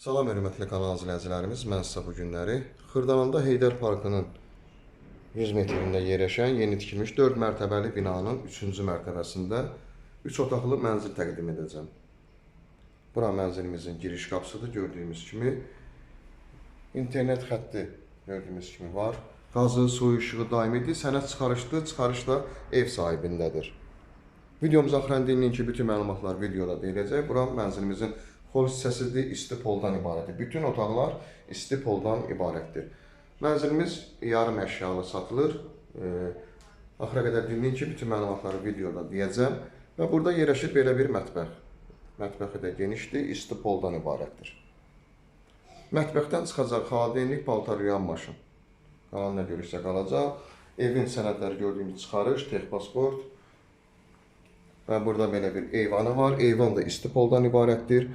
Salam hörmətli kanal izləyicilərimiz. Mən sizə bu günləri Xırdalanında Heydər Parkının 100 metrində yerləşən yeni tikilmiş 4 mərtəbəli binanın 3-cü mərtəbəsində 3 otaqlı mənzil təqdim edəcəm. Bura mənzilimizin giriş qapısıdır gördüyümüz kimi. İnternet xətti gördüyümüz kimi var. Qazı, su, işığı daimidir. Sənəd çıxarışdır. Çıxarış da ev sahibindədir. Videomuz axıran dinləyin ki, bütün məlumatlar videoda deyiləcək. Bura mənzilimizin xol hissəsidir, isti poldan ibarətdir. Bütün otaqlar isti poldan ibarətdir. Mənzilimiz yarım əşyalı satılır. E, axıra qədər dinləyin ki, bütün məlumatları videoda deyəcəm. Və burada yerləşir belə bir mətbəx. Mətbəxi də genişdir, isti poldan ibarətdir. Mətbəxdən çıxacaq xaladenlik, paltar yuyan maşın. Qalan nə görürsə qalacaq. Evin sənədləri gördüyünüz çıxarış, texpasport, Və burada belə bir eyvanı var. Eyvan da isti poldan ibarətdir.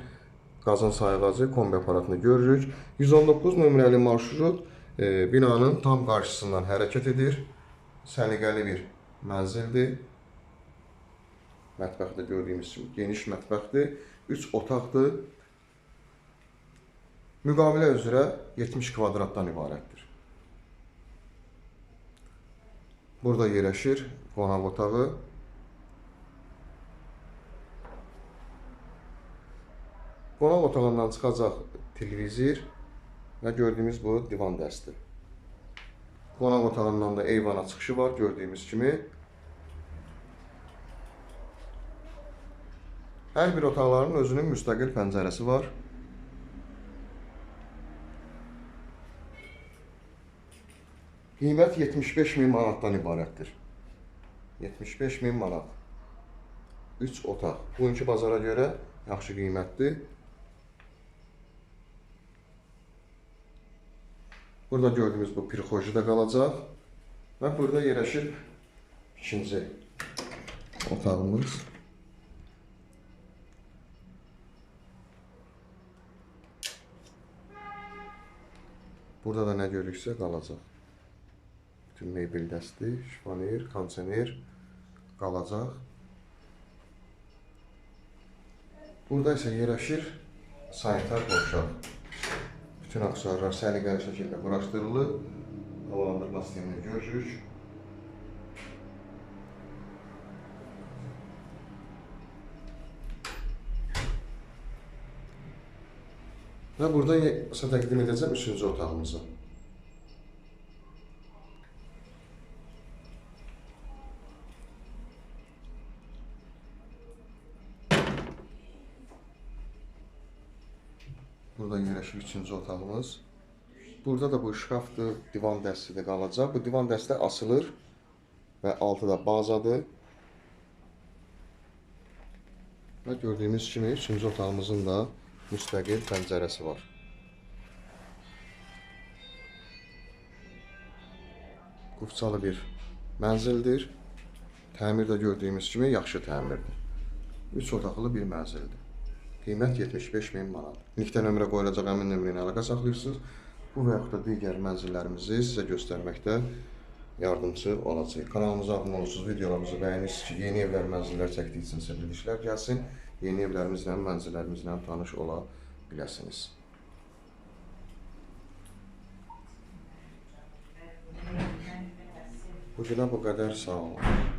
Qazın sayğacı, kombi aparatını görürük. 119 nömrəli marşrut e, binanın tam qarşısından hərəkət edir. Səliqəli bir mənzildir. Mətbəxdə gördüyümüz kimi geniş mətbəxdir. 3 otaqdır. Müqavilə üzrə 70 kvadratdan ibarətdir. Burada yerləşir qonaq otağı. Qonaq otağından çıxacaq televizor və gördüyümüz bu divan dəsti. Qonaq otağından da eyvana çıxışı var gördüyümüz kimi. Hər bir otaqların özünün müstəqil pəncərəsi var. Qiymət 75 min manatdan ibarətdir. 75 min manat. 3 otaq. Bugünkü bazara görə yaxşı qiymətdir. Burada gördüyümüz bu pirxoji da qalacaq. Və burada yerləşir ikinci otağımız. Burada da nə görürüksə qalacaq. Bütün mebel dəsti, şifoner, kondisioner qalacaq. Burada isə yerləşir sanitar qovşaq. Bütün aksesuarlar səliqəli şəkildə quraşdırılıb. Havalandırma sistemini görürük. Və burada sizə təqdim edəcəm üçüncü otağımızı. Burada yerləşir üçüncü otağımız. Burada da bu şkafdır, divan dəsti də qalacaq. Bu divan dəstə asılır və altı da bazadır. Və gördüyümüz kimi üçüncü otağımızın da müstəqil pəncərəsi var. Qufçalı bir mənzildir. Təmir də gördüyümüz kimi yaxşı təmirdir. 3 otaqlı bir mənzildir. Qiymət 75 min manat. Linkdə nömrə qoyulacaq, həmin nömrə ilə əlaqə saxlayırsınız. Bu və yaxud da digər mənzillərimizi sizə göstərməkdə yardımçı olacaq. Kanalımıza abunə olursunuz, videolarımızı bəyənirsiniz ki, yeni evlər, mənzillər çəkdiksinizsə bildirişlər gəlsin. Yeni evlərimizlə, mənzillərimizlə tanış ola biləsiniz. Bu günə bu qədər sağ olun.